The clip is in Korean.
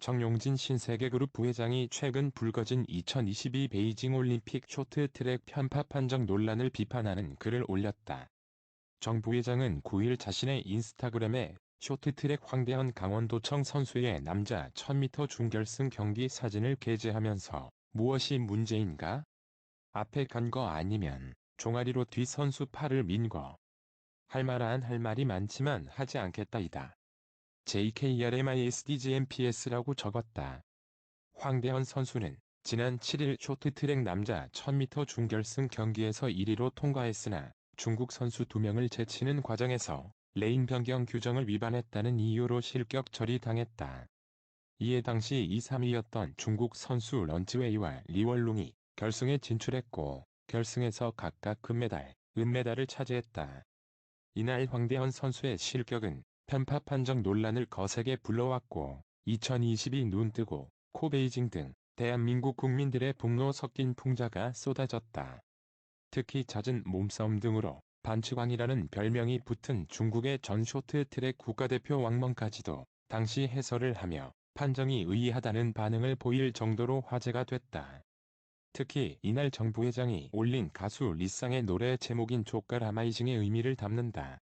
정용진 신세계그룹 부회장이 최근 불거진 2022 베이징 올림픽 쇼트트랙 편파 판정 논란을 비판하는 글을 올렸다. 정 부회장은 9일 자신의 인스타그램에 쇼트트랙 황대현 강원도청 선수의 남자 1000m 준결승 경기 사진을 게재하면서 무엇이 문제인가? 앞에 간 거 아니면 종아리로 뒤 선수 팔을 민 거. 할 말 안 할 말이 많지만 하지 않겠다이다. JKRMISDGMPS라고 적었다. 황대현 선수는 지난 7일 쇼트트랙 남자 1000m 준결승 경기에서 1위로 통과했으나 중국 선수 2명을 제치는 과정에서 레인 변경 규정을 위반했다는 이유로 실격 처리당했다. 이에 당시 2, 3위였던 중국 선수 런츠웨이와 리월룽이 결승에 진출했고 결승에서 각각 금메달, 은메달을 차지했다. 이날 황대현 선수의 실격은 편파 판정 논란을 거세게 불러왔고 2022 눈뜨고 코 베이징 등 대한민국 국민들의 분노 섞인 풍자가 쏟아졌다. 특히 잦은 몸싸움 등으로 반치광이라는 별명이 붙은 중국의 전 쇼트트랙 국가대표 왕멍까지도 당시 해설을 하며 판정이 의의하다는 반응을 보일 정도로 화제가 됐다. 특히 이날 정 부회장이 올린 가수 리쌍의 노래 제목인 족갈 아마이징의 의미를 담는다.